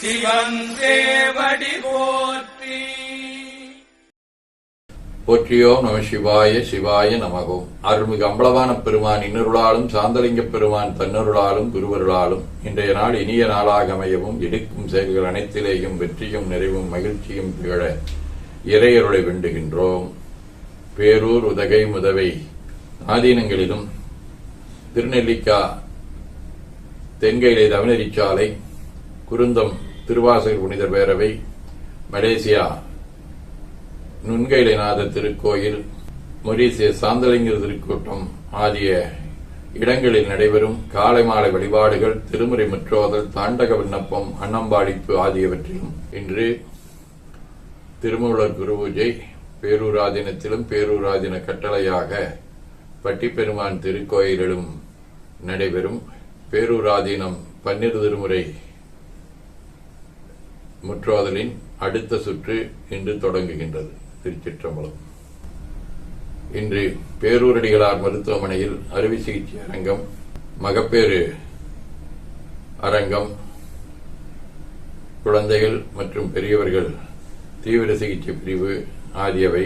சிவன் போற்றி. போற்றியோம் நம சிவாய சிவாய நமகோம் அருள்மிகு அம்பளவான பெருமான் இன்னருளாலும் சாந்தலிங்க பெருமான் தன்னருளாலும் குருவருளாலும் இன்றைய நாள் இனிய நாளாக அமையவும் எடுக்கும் செயல்கள் அனைத்திலேயும் வெற்றியும் நிறைவும் மகிழ்ச்சியும் திகழ இறையருளை வேண்டுகின்றோம். பேரூர் உதகை முதவை ஆதீனங்களிலும் திருநெல்லிக்கா தென்கையிலே தவனரிச்சாலை குருந்தம் திருவாசகர் புனிதர் பேரவை மலேசியா நுண்கைலைநாத திருக்கோயில் மொரீசிய சாந்தலிங்கர் திருக்கூட்டம் ஆகிய இடங்களில் நடைபெறும் காலை மாலை வழிபாடுகள் திருமுறை முற்றோதல் தாண்டக விண்ணப்பம் அன்னம்பாடிப்பு ஆகியவற்றிலும் இன்று திருமூலர் குருபூஜை பேரூராதினத்திலும் பேரூராதின கட்டளையாக பட்டிப்பெருமான் திருக்கோயிலிலும் நடைபெறும். பேரூராதீனம் பன்னிரு திருமுறை முற்றாதலின் அடுத்த சுற்று இன்று தொடங்குகின்றது. திருச்சிற்றம்பலம். இன்று பேரூரடிகளார் மருத்துவமனையில் அறுவை சிகிச்சை அரங்கம் மகப்பேறு அரங்கம் குழந்தைகள் மற்றும் பெரியவர்கள் தீவிர சிகிச்சை பிரிவு ஆகியவை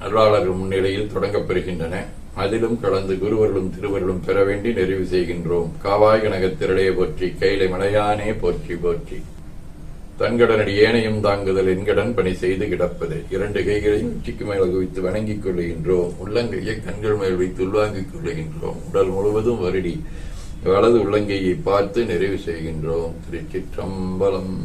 அருளாளர்கள் முன்னிலையில் தொடங்கப்பெறுகின்றன அதிலும் கலந்து குருவர்களும் திருவர்களும் பெற வேண்டி நிறைவு செய்கின்றோம். காவாய் கனகத் போற்றி கைலை மலையானே போற்றி போற்றி. தன்கடனடி ஏனையும் தாங்குதல் என்கடன் பணி செய்து கிடப்பது. இரண்டு கைகளையும் உச்சிக்கு மேல் குவித்து வணங்கிக் கொள்ளுகின்றோம். உள்ளங்கையை கண்கள் மேல் வைத்து உள்வாங்கிக் கொள்ளுகின்றோம். உடல் முழுவதும் வருடி. வலது உள்ளங்கையை பார்த்து நிறைவு செய்கின்றோம். திருச்சிற்றம்பலம்.